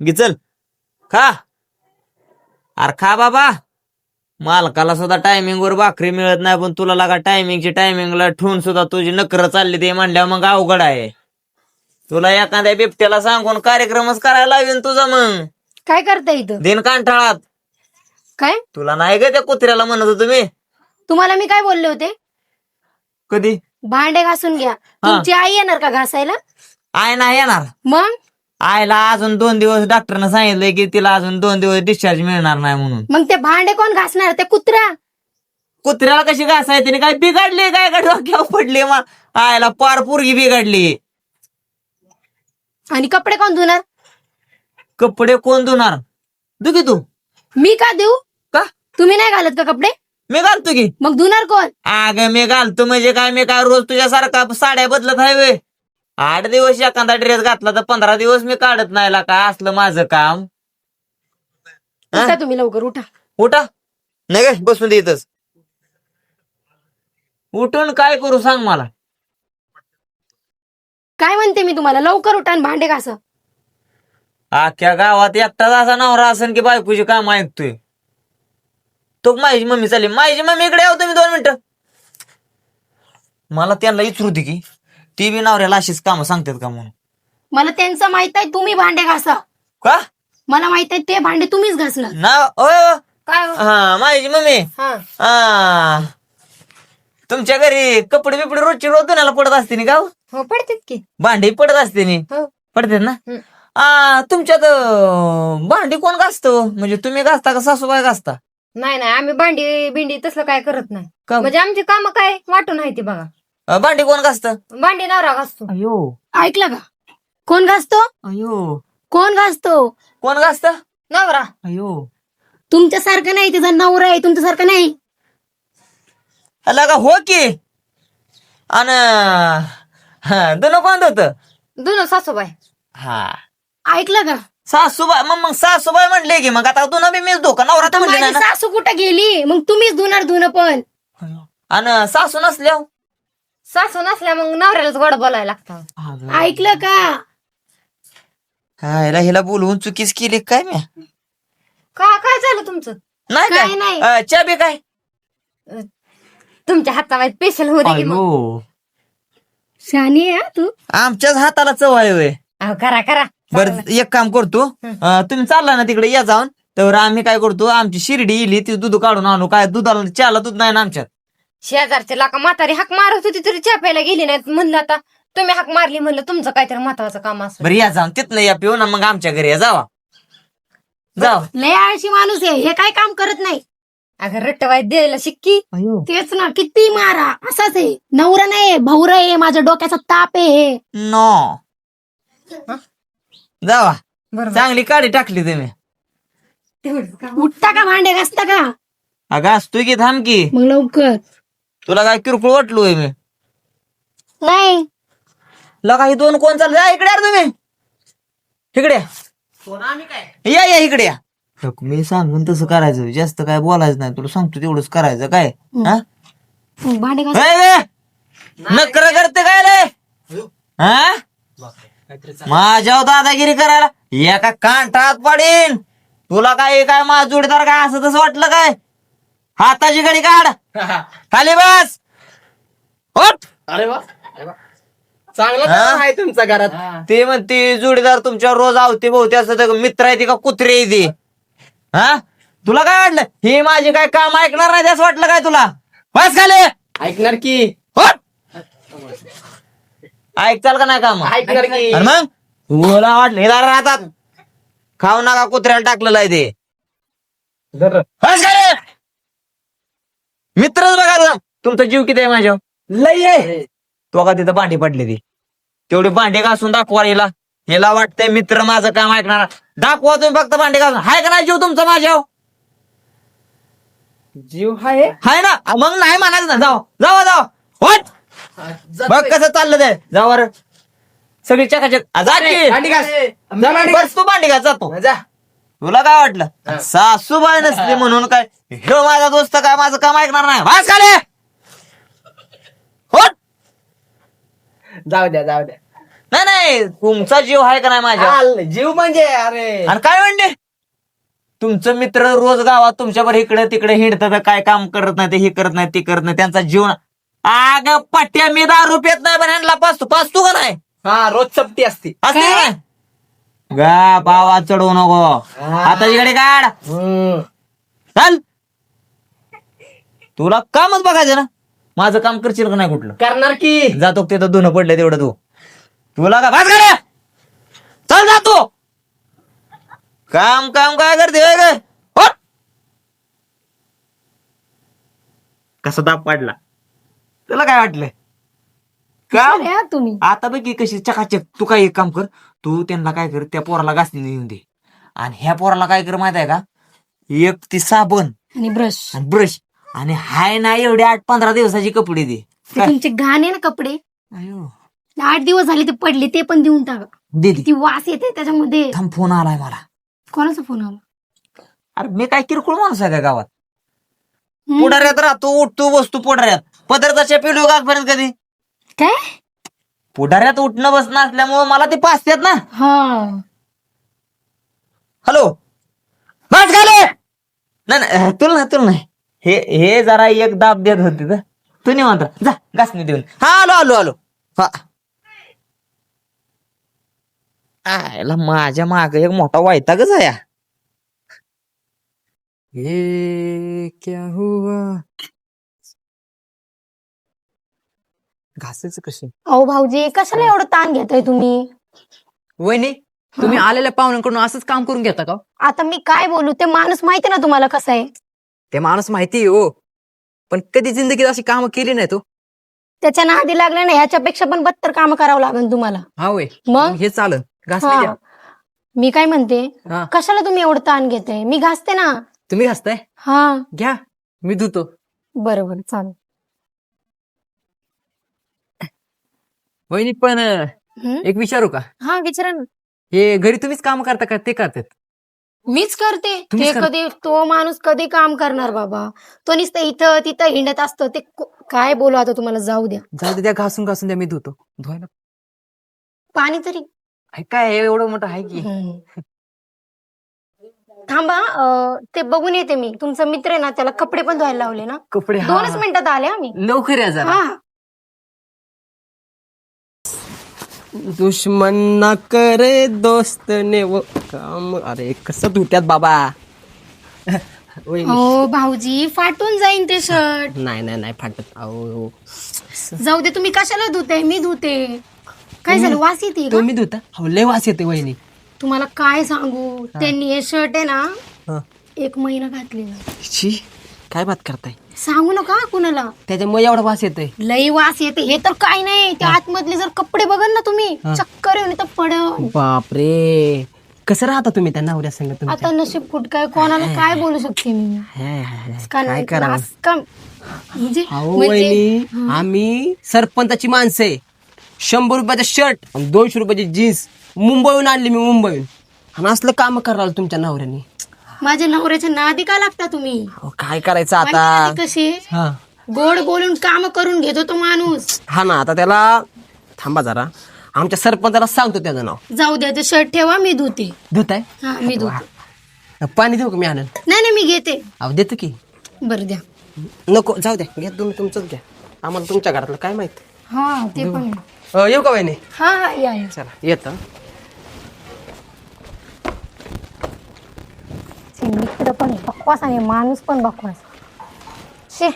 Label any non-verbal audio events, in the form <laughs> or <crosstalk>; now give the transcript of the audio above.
घे चल. खा. अरे खा बाबा. मालकाला सुद्धा टायमिंग वर भाकरी मिळत नाही पण तुला लागा टायमिंगची टायमिंगला ठेवून सुद्धा तुझी नकर चालली ते म्हणल्यावर मग अवघड आहे. तुला एखाद्या बिबट्याला सांगून कार्यक्रमच करायला लावीन तुझा मग. काय करता इथं? दिन कांठाळात काय? तुला नाही ग त्या कुत्र्याला म्हणत होतो मी. तुम्हाला मी काय बोलले होते? कधी? भांडे घासून घ्या. तुमची आई येणार का घासायला? आय नाही येणार. मग? आयला अजून दोन दिवस डॉक्टरनं सांगितलंय की तिला अजून दोन दिवस डिस्चार्ज मिळणार नाही म्हणून. मग ते भांडे कोण घासणार? ते कुत्रा? कुत्र्याला कशी घासाय तिने काय बिघडली काय का डोक्यावर पडली मग आयला पार पोरगी बिघडली. आणि कपडे कोण धुणार? कपडे कोण धुणार? दुखी तू. मी का देऊ का? तुम्ही नाही घालत का कपडे? मी घालतो की. मग धुणार कोण? अग मी घालतो म्हणजे काय? मी काय रोज तुझ्यासारखा साड्या बदलत आहे वे आठ दिवस एखादा ड्रेस घातला तर पंधरा दिवस मी काढत नाही ला. का असलं माझं काम? हा? उठा तुम्ही लवकर उठा. उठा. नाही काय बसून देतच उठून काय करू सांग मला? काय म्हणते मी तुम्हाला? लवकर उठा आणि भांडे घासा. अख्ख्या गावात एकटाच असा नवरा असेल की बायकोची काम ऐकतोय. तो माझी मम्मी चालली. माझी मम्मी इकडे येऊ तुम्ही दोन मिनिटं. मला त्यांना विचारू दे की. ती बी नवऱ्याला अशीच कामं सांगतात का म्हणून? मला त्यांचं माहीत आहे तुम्ही भांडे घासा. का? मला माहीत आहे ते भांडे तुम्हीच घासणार. ना ओ. काय हो? हा माझी मम्मी. हा. हा. तुमच्या घरी कपडे बिपडे रोजची रोज धुण्याला पडत असते नि का हो? पडतात की. भांडी पडत असते नि? हो. पडतात ना? हम्म. आ तुमच्यात अं, भांडी कोण घासतो? म्हणजे तुम्ही घासता का सासूबाई घासता? नाही नाही आम्ही भांडी बिंडी तसलं काय करत नाही. का? म्हणजे आमची काम काय वाटून आहे ती बघा. अं, भांडी कोण घासतं? भांडी नवरा घासतो. अयो. ऐकलं का? कोण घासतो? अयो. कोण घासतो? कोण घासत? नवरा. अयो. तुमच्यासारखं नाही तिचा नवरा आहे तुमच्यासारखं नाही. अला का हो की? आणि दोन कोण होत दोन सासूबाई. हा. ऐकलं का? सासूबाई मग मग सासूबाई म्हणले की मग आता दोन बी मीच धोका नवरा म्हणले माझी ना. सासू कुठं गेली? मग तुम्हीच धुणार धुणं पण. आणि सासू नसल्या सासू नसल्या मग नवऱ्यालाच गोड बोलायला लागतं. ऐकलं का? हायला हिला बोलवून चुकीच केली काय मी का काय झालं तुमचं? नाही काय? काय नाही. अं, चा बी काय? तुमच्या हाताबाई स्पेशल होते की मग. शानी आहे हा तू? आमच्याच हाताला चव आहे होय. अहो, करा करा. बर एक काम करतो. अं, तुम्ही चालला ना तिकडे या जाऊन. तर आम्ही काय करतो आमची शिर्डी इली ती दूध काढून आणू. काय दुधाला चहाला दूध नाही ना आमच्यात? शेजारचे लाका म्हातारी हाक मारत होती तरी चहा प्यायला गेली नाही म्हणलं आता. तुम्ही हाक मारली म्हणलं तुमचं काहीतरी महत्वाचं काम असं. बरं या जाऊन तिथनं या पिऊ ना मग आमच्या घरी या जावा. जावा. लय आळशी माणूस आहे हे काय काम करत नाही. अगं रट्टवाय द्यायला शिक्की. तेच ना किती मारा असाच आहे. नवरा नाही भाऊरा आहे माझ्या डोक्याचा ताप आहे हे. नो. जावा. बरोबर चांगली काढी टाकली तुम्ही. उठता का भांडे घासता का? अगं असतोय की थांब की. मग लवकर. तुला काय किरकोळ वाटलोय मी? नाही. लगा ही दोन कोण चालले? जा इकडे यार तुम्ही. इकडे या. या या इकडे या. मी सांगून तसं करायचं. जास्त काय बोलायचं नाही. तुला सांगतो तेवढंच करायचं. काय? हा? मग भांडे घास नकर करते काय रे? हा? माझ्यावर दादागिरी करायला. एका कांठात पडीन. तुला काय काय माझ जोडीदार काय असं तसं वाटलं काय? हाताची घडी काढ. खाली बस. उठ. अरे वा. अरे वा. चांगला आहे तुमच्या घरात. ते म्हणते जोडीदार तुमच्या रोज आवते बहुते असं ते मित्र आहे ती का कुत्रे आहे ती? हा? तुला काय वाटलं? हे माझे काय काम ऐकणार नाही असं वाटलं काय तुला? बस खाली. ऐकणार की? उठ. ऐकचाल का नाही काम? ऐकणार की? आणि मग? तुला वाटलं हे दारा राहतात. खाऊ नका कुत्र्याला टाकलेलं आहे ते. बस खाली. मित्रच बघा. तुमचा जीव किती आहे माझ्या लय आहे. तो का तिथं भांडी पडली ती? तेवढी भांडी घासून दाखवा हिला. हिला वाटतंय मित्र माझं काम ऐकणार. दाखवा तुम्ही फक्त भांडी घासून. हाय का नाही जीव तुमचा माझ्या जीव आहे हाय ना. मग नाही म्हणायचं ना. जाऊ जावा जावा. होट बघ कसं चाललं ते. जावर सगळी चकाचक. जा की. बस तू भांडी घास. जातो जा. तुला काय वाटलं? सासूबाई नसली म्हणून काय? ह्यो माझा दोस्त काय माझं काम ऐकणार नाही? वास खाले होट जाऊ द्या जाऊ द्या. नाही नाही तुमचा जीव आहे का नाही माझ्या? आल, जीव म्हणजे अरे. आणि काय म्हणते तुमचं मित्र रोज गावात तुमच्यावर इकडे तिकडे हिंडतात काय काम करत नाही ते हे करत नाही ते करत नाही त्यांचा जीव आग पट्ट्या मी दारू पेत नाही पण ह्यांना पाचतो पाचतो का नाही? हा रोज चपटी असती. असते नाही? गा पावा चढवू नको. आता इकडे काढ. चाल. तुला कामच बघायचं ना. माझं काम करशील का नाही कुठलं? करणार की. जातो का तिथं धुणं पडलं तेवढं तू. तुला का भात गाड्या? चल जातो. काम काम काय करते होय गं? होट. कसा दाब पाडला? तुला काय वाटलं? काम हा तुम्ही. आता बघ की कशी चकाचक. तू काय एक काम कर तू त्यांना काय कर त्या पोराला घासणी नेऊन दे. आणि ह्या पोराला काय कर माहीत आहे का? एक ती साबण आणि ब्रश. आणि ब्रश. आणि हाय ना एवढे आठ पंधरा दिवसाची कपडे दे. ते तुमचे घाणे ना कपडे? अयो. आठ दिवस झाले ते पडले ते पण देऊन टाका. दे दे. ती वास येते त्याच्यामध्ये थांब फोन आलाय मला. कोणाचा फोन आला? अरे मी काय किरकोळ माणूस आहे का गावात? हम्म. पुढाऱ्यात राहतो उठतो बसतो पुढाऱ्यात. पदार्थाच्या पिलू पर्यंत कधी? काय? पुढाऱ्यात उठणं बसणं असल्यामुळे मला ते पाचतात ना. हा. हॅलो. बस झाले नाही नाही तुला नाही तुला नाही हे हे जरा एक दाब देत होते ना तू निवांत राहा. जा घासणी देऊन. हा आलो आलो आलो. हा. आयला माझ्या माग एक मोठा वायतागच आहे हा. ये क्या हुआ? घासायचं कशी? अहो भाऊजी कशाला एवढं ताण घेताय तुम्ही? वहिनी तुम्ही आलेल्या पाहुण्यांकडून असंच काम करून घेता का आता मी काय बोलू ते माणूस माहिती ना तुम्हाला कसा आहे? ते माणूस माहिती आहे हो. पण कधी जिंदगीत अशी कामं केली नाही तो? त्याच्या नादी लागल्या ना ह्याच्यापेक्षा पण बत्तर काम करावं लागेल तुम्हाला. हा होय मग? हे चालन घासले हा. मी काय म्हणते हा. कशाला तुम्ही एवढं ताण घेताय? मी घासते ना. तुम्ही घासताय? हा. घ्या मी धुतो. बरोबर चालेल. वहिनी पण? एक विचारू का? हा विचारा ना. हे घरी तुम्हीच काम करता का? ते करतात. मीच करते. तुम्हीच ते करता? कधी तो माणूस कधी काम करणार बाबा? तो नुसतं इथं तिथं हिंडत असतो. ते को- काय बोलू आता तुम्हाला? जाऊ द्या. जाऊ दे त्या घासून घासून द्या मी धुतो. धुवायला पाणी तरी. काय? हे एवढं मोठं आहे की? हम्म. थांबा अं, ते बघून येते मी. तुमचा मित्र आहे ना त्याला कपडे पण धुवायला लावले ना? कपडे हा. दोनच मिनिटात आले आम्ही लवकर या जरा. हा. दुश्मन ना करे दोस्त ने वो काम। अरे कसं धुत्यात बाबा? <laughs> वहिनी. हो भाऊजी फाटून जाईन ते शर्ट नाही नाही नाही फाटत. अहो. जाऊ दे तुम्ही कशाला धुते? मी धुते. काय झालं? वास येते का? तुम्ही धुता? हो लय वास येते वहिनी. तुम्हाला काय सांगू? त्यांनी हे शर्ट आहे हा. ना एक महिना घातलेला. छी काय बात करताय? सांगू नका कुणाला. त्याच्यामुळे एवढा वास येतोय. लई वास येते हे तर काय नाही त्या आतमधले जर कपडे बघन ना तुम्ही चक्कर येऊन तर पड. बापरे. कसं राहता तुम्ही त्या नवऱ्या संग आता नशीब कुठ काय कोणाला काय बोलू शकते मी. का काय नाही करा त्रास का म्हणजे अहो म्हणजे- वहिनी आम्ही सरपंचाची माणसं आहे. शंभर रुपयाचा शर्ट आणि दोनशे रुपयाची जीन्स मुंबईहून आणली मी मुंबईहून. आणि असलं काम कराल तुमच्या नवऱ्याने. माझ्या नवऱ्याच्या नादी का लागता तुम्ही? अहो, काय करायचं आता? आहे? हा. गोड बोलून काम करून घेतो तो माणूस. हा ना आता त्याला थांबा जरा. आमच्या सरपंचाला सांगतो त्याचं नाव. जाऊ द्या ते शर्ट ठेवा मी धुते. धुताय? हा मी धुते. पाणी देऊ का मी आणन नाही नाही मी घेते. अहो देतो की. बरं द्या. नको जाऊ द्या. घ्या तुम्ही तुमचंच घ्या. आम्हाला तुमच्या घरातलं काय माहीत? हा ते पण आहे. अ, येऊ का वहिनी? हा हा या या. चला येतं ते मित्र पण आहे, बकवास आणि माणूस पण बकवास शे.